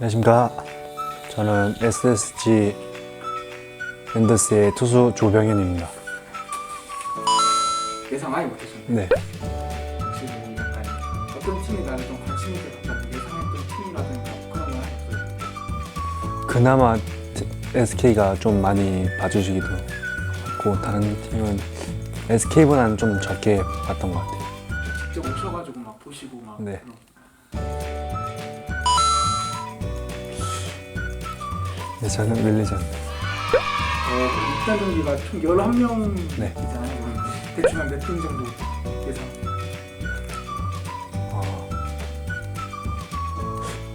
안녕하십니까. 저는 SSG 랜더스의 투수 조병현입니다. 예상 아예 못하셨나요? 네. 혹시 뭐 약간 어떤 팀이 나를 좀 관심 있게 봤다는 예상했던 팀이라든가 그런 건 없어요? 그나마 SK가 좀 많이 봐주시기도 하고 다른 팀은 SK보다는 좀 적게 봤던 것 같아요. 직접 오셔가지고 막 보시고 막 네. 그런 네, 저는 밀리전. 어, 입단 경기가 총 11명이잖아요 네. 대충 한몇팀 정도 예상? 어,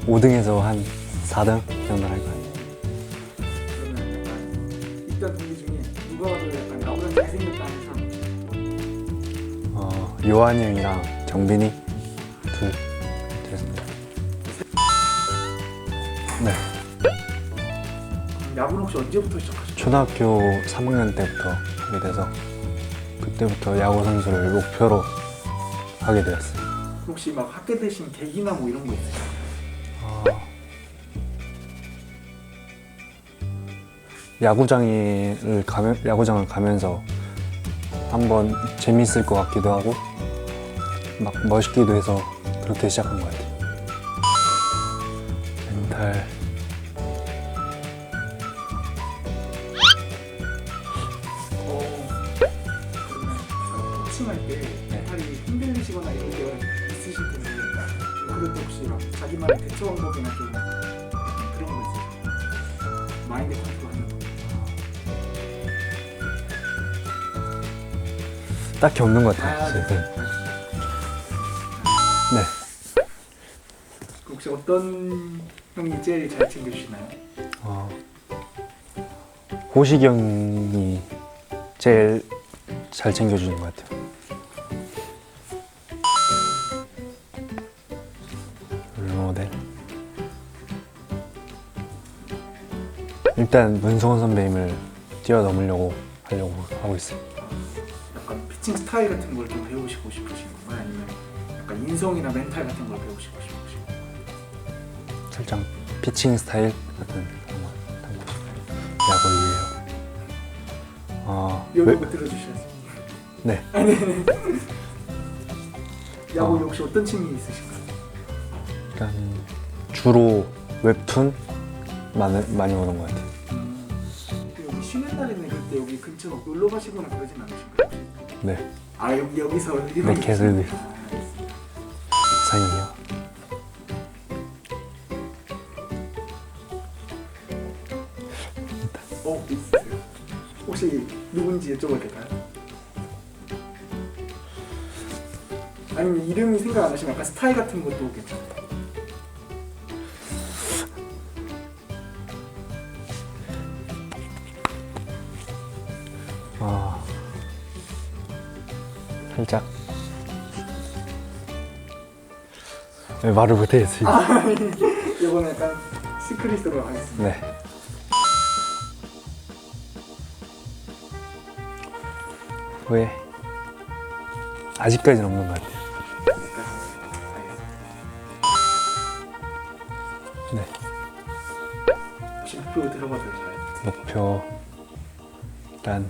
5등에서 한 4등 정도 할 거예요. 요한이 형이랑 정빈이 둘 됐습니다. 네. 야구는 혹시 언제부터 시작하셨죠? 초등학교 3학년 때부터 하게 돼서 그때부터 야구 선수를 목표로 하게 되었어요. 혹시 막 하게 되신 계기나 뭐 이런 거 있으세요? 어, 야구장을 가면 야구장을 가면서 한번 재밌을 것 같기도 하고 막 멋있기도 해서 그렇게 시작한 것 같아요. 멘탈 때 네. 팔이 흔들리시거나 이런 게 있으실 텐데 그럴 때 혹시 막 자기만의 대처 방법이나 좀 그런 거 있으세요? 마인드 컨트롤 딱히 없는 것 같아요. 아, 네. 네. 그 혹시 어떤 형이 제일 잘 챙겨주시나요? 어, 호식이 형이 제일 잘 챙겨주는 것 같아요. 롤모델. 일단 문성원 선배님을 뛰어넘으려고 하려고 하고 있어요. 약간 피칭 스타일 같은 걸 좀 배우시고 싶으신 건가요? 아니면 약간 인성이나 멘탈 같은 걸 배우시고 싶으신 건가요? 살짝 피칭 스타일 같은 그런 거 담고 싶어요. 야구이에요. 어, 여기 왜- 뭐 들어주셔야죠 네. 야구 어. 혹시 어떤 취미 있으신가요? 일단 주로 웹툰 많이, 많이 보는 것 같아요. 여기 쉬는 날에는 그때 여기 근처 막 놀러 가시거나 그러진 않으신가요? 네. 아 여기 여기서 네, 개슬비. 상이요. 어 있으세요? 혹시 누군지 여쭤봐도 될까요? 아니면 이름이 생각 안 나시면 약간 스타일 같은 것도 괜찮아요. 살짝 네, 말을 못해겠어요. 이거는 약간 시크릿으로 하겠습니다. 네. 왜? 아직까지는 없는 것 같아요. 네. 혹시 목표 들어봐도 될까요? 목표 일단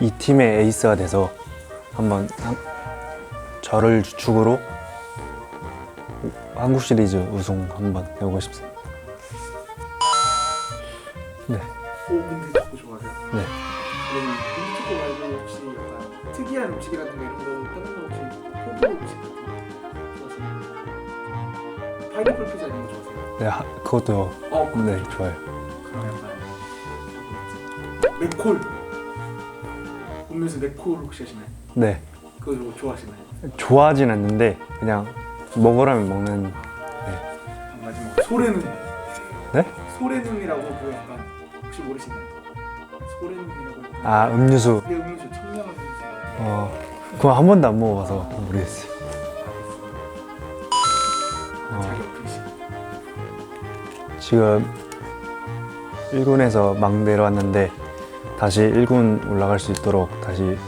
이 팀의 에이스가 돼서 한번 한- 저를 주축으로 한국 시리즈 우승 한번 해보고 싶습니다. 네, 축구 좋아하세요? 네. 그러면 민트 축구 말고 혹시 약간 특이한 음식이라든가 이런 거 다른 거 혹시 호불호 음식 같은 거 좋아하시나요? 파인애플 피자 이런 거 좋아하세요? 네, 하- 그것도 어 네 좋아요. 그럼 약간 맥콜 음료수 맥콜 혹시 하시나요? 네, 그거 좋아하시나요? 좋아하진 않는데 그냥 먹으라면 먹는. 아, 마지막 소래눈 네? 소래눈이라고 그 약간 혹시 모르시나요? 소래눈이라고 아 음료수. 네 음료수 청량한 음료수 어, 그거 한 번도 안 먹어봐서 모르겠어요. 어. 지금 1군에서 막 내려왔는데 다시 1군 올라갈 수 있도록 다시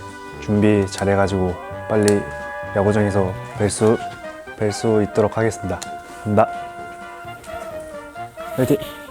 준비 잘해가지고 빨리 야구장에서 뵐수 뵐 수 있도록 하겠습니다. 감사합니다. 화이팅!